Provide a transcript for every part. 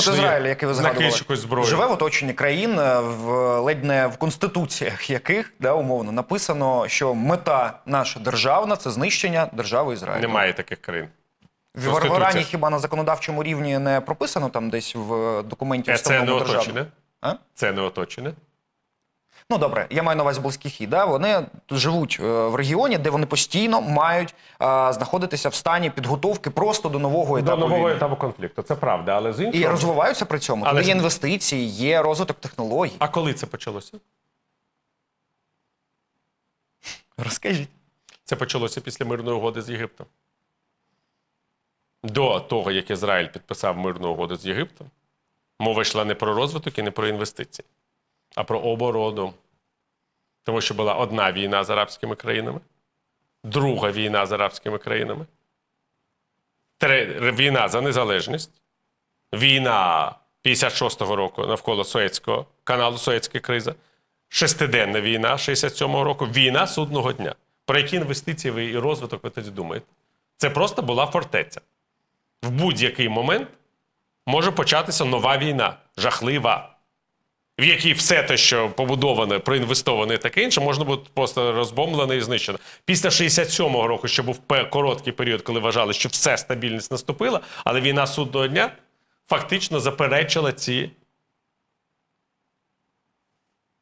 знайшли Ізраїль, який ви згадували, зброю. живе в оточенні країн, е, в ледь не в конституціях яких да, умовно написано, що мета наша державна це знищення держави Ізраїль. Немає таких країн. В Ірані хіба на законодавчому рівні не прописано там десь в документі Е, Це не оточене. А? Це не оточене. Ну добре, я маю на увазі близький хід. Да? Вони живуть е, в регіоні, де вони постійно мають е, знаходитися в стані підготовки просто до нового етапу До нового війни. етапу конфлікту. Це правда, але з І розвиваються при цьому. Але Коли є інвестиції, є розвиток технологій. А коли це почалося? Розкажіть. Це почалося після мирної угоди з Єгиптом. До того, як Ізраїль підписав мирну угоду з Єгиптом, мова йшла не про розвиток і не про інвестиції, а про оборону. Тому що була одна війна з арабськими країнами, друга війна з арабськими країнами, війна за незалежність, війна 56-го року навколо Суецького каналу Суецька криза, шестиденна війна 67-го року, війна судного дня. Про які інвестиції ви і розвиток ви тоді думаєте? Це просто була фортеця. В будь-який момент може початися нова війна, жахлива, в якій все те, що побудоване, проінвестоване і таке інше, можна бути просто розбомблене і знищено. Після 67-го року, ще був короткий період, коли вважали, що все стабільність наступила, але війна судного дня фактично заперечила ці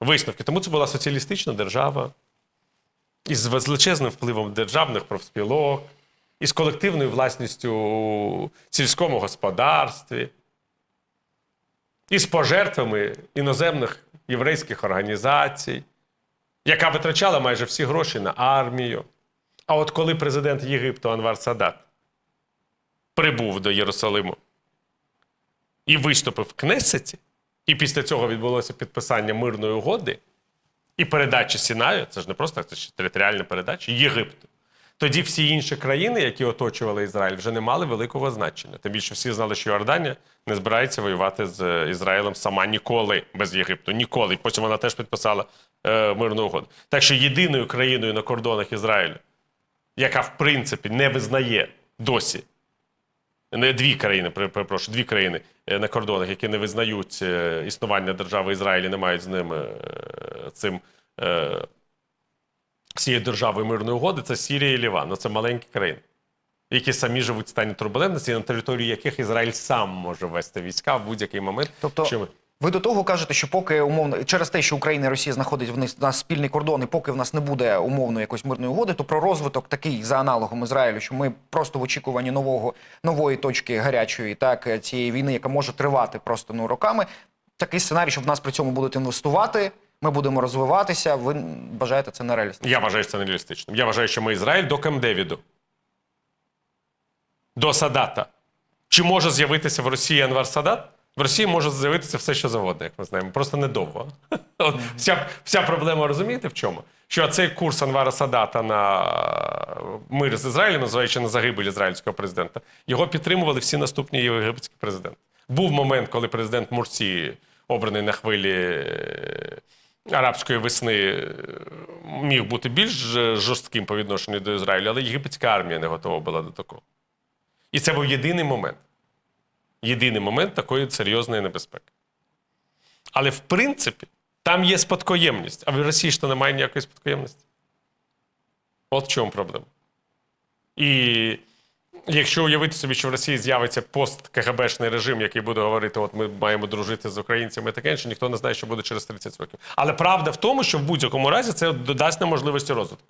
висновки. Тому це була соціалістична держава із величезним впливом державних профспілок, із колективною власністю у сільському господарстві, із пожертвами іноземних єврейських організацій, яка витрачала майже всі гроші на армію. А от коли президент Єгипту Анвар Садат прибув до Єрусалиму і виступив в Кнесеті, і після цього відбулося підписання мирної угоди і передача Сінаю, це ж не просто це ж територіальна передача Єгипту. Тоді всі інші країни, які оточували Ізраїль, вже не мали великого значення. Тим більше всі знали, що Йорданія не збирається воювати з е, Ізраїлем сама ніколи без Єгипту. Ніколи. Потім вона теж підписала е, мирну угоду. Так що єдиною країною на кордонах Ізраїлю, яка в принципі не визнає досі. Не дві країни, перепрошую, дві країни е, на кордонах, які не визнають е, існування держави Ізраїль і не мають з ними е, цим цією державою мирної угоди, це Сірія і Ліван. Ну, це маленькі країни, які самі живуть в стані турбулентності, на території яких Ізраїль сам може ввести війська в будь-який момент. Тобто, ми- ви до того кажете, що поки умовно через те, що Україна і Росія знаходять в них нас спільний кордон, і поки в нас не буде умовно якоїсь мирної угоди, то про розвиток такий за аналогом Ізраїлю, що ми просто в очікуванні нового нової точки гарячої, так цієї війни, яка може тривати просто ну роками. Такий сценарій, що в нас при цьому будуть інвестувати, ми будемо розвиватися. Ви бажаєте це нереалістично? Я вважаю, це нереалістично. Я вважаю, що ми Ізраїль до Кемдевіду, до Садата. Чи може з'явитися в Росії Анвар Садат? В Росії може з'явитися все, що завгодно, як ми знаємо. Просто недовго. От вся, вся проблема розумієте в чому? Що цей курс Анвара Садата на мир з Ізраїлем, називаючи на загибель ізраїльського президента, його підтримували всі наступні єгипетські президенти. Був момент, коли президент Мурсі, обраний на хвилі арабської весни, е, міг бути більш жорстким по відношенню до Ізраїлю, але єгипетська армія не готова була до такого. І це був єдиний момент. Єдиний момент такої серйозної небезпеки. Але в принципі, там є спадкоємність, а в Росії ж то немає ніякої спадкоємності. От в чому проблема. І якщо уявити собі, що в Росії з'явиться пост-КГБшний режим, який буде говорити, от ми маємо дружити з українцями таке інше, ніхто не знає, що буде через 30 років. Але правда в тому, що в будь-якому разі це додасть нам можливості розвитку.